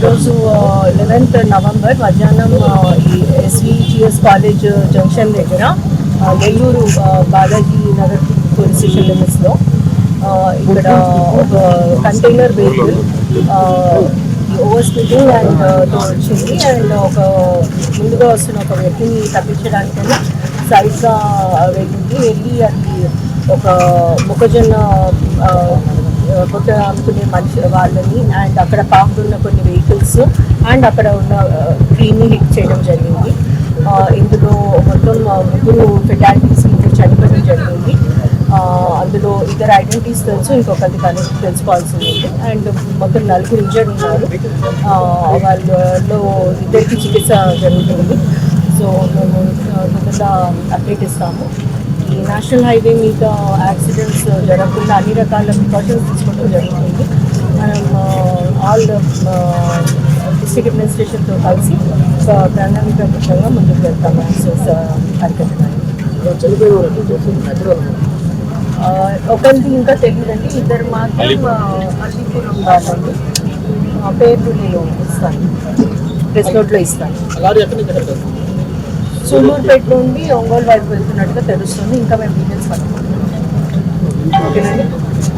ఈరోజు eleventh November మధ్యాహ్నం ఈ S V G S college junction దగ్గర నెల్లూరు బాలాజీ నగర్ పోలీస్ స్టేషన్ లిమిట్స్లో ఇక్కడ ఒక container vehicle over speeding and వచ్చింది. అండ్ ఒక ముందుగా వస్తున్న ఒక వ్యక్తిని తప్పించడానికని సైడ్గా వెళ్ళింది. వెళ్ళి అది ఒక మొక్కజొన్న గుట్ట కొత్త అమ్ముకునే మనిషి వాళ్ళని అండ్ అక్కడ పార్క్ ఉన్న కొన్ని వెహికల్స్ అండ్ అక్కడ ఉన్న ట్రీని హిట్ చేయడం జరిగింది. ఇందులో మొత్తం ముగ్గురు ఫెటాలిటీస్ ముగ్గురు చనిపోవడం జరిగింది. అందులో ఇద్దరు ఐడెంటిటీస్ తెలుసు ఇంకొకరి కానీ తెలుసుకోవాల్సి ఉంది అండ్ మొత్తం నలుగురు ఇంజర్డ్ ఉన్నారు. వాళ్ళలో ఇద్దరికి చికిత్స జరుగుతుంది. సో మేము ఆ, తొందరగా అప్డేట్ ఇస్తాము. ఈ నేషనల్ హైవే మీద యాక్సిడెంట్స్ జరగకుండా అన్ని రకాల ప్రికాషన్స్ తీసుకోవడం జరుగుతుంది. మనం ఆల్ డిస్ట్రిక్ట్ అడ్మినిస్ట్రేషన్తో కలిసి ఒక ప్రణాళికబద్ధంగా ముందుకు వెళ్తాము యాక్సిడెంట్స్ అరికట్టడానికి ఒకరికి ఇంకా తెలియదండి. ఇద్దరు మాత్రం అల్లిపురం వాళ్ళండి పేర్లు నేను ఇస్తాను. ప్రెస్ నోట్లో ఇస్తాను. లారీ నుండి ఒంగోలు వైపు వెళ్తున్నట్టుగా తెలుస్తుంది. ఇంకా మేము డీటెయిల్స్ పట్టుకుంటున్నాం ఓకేనండి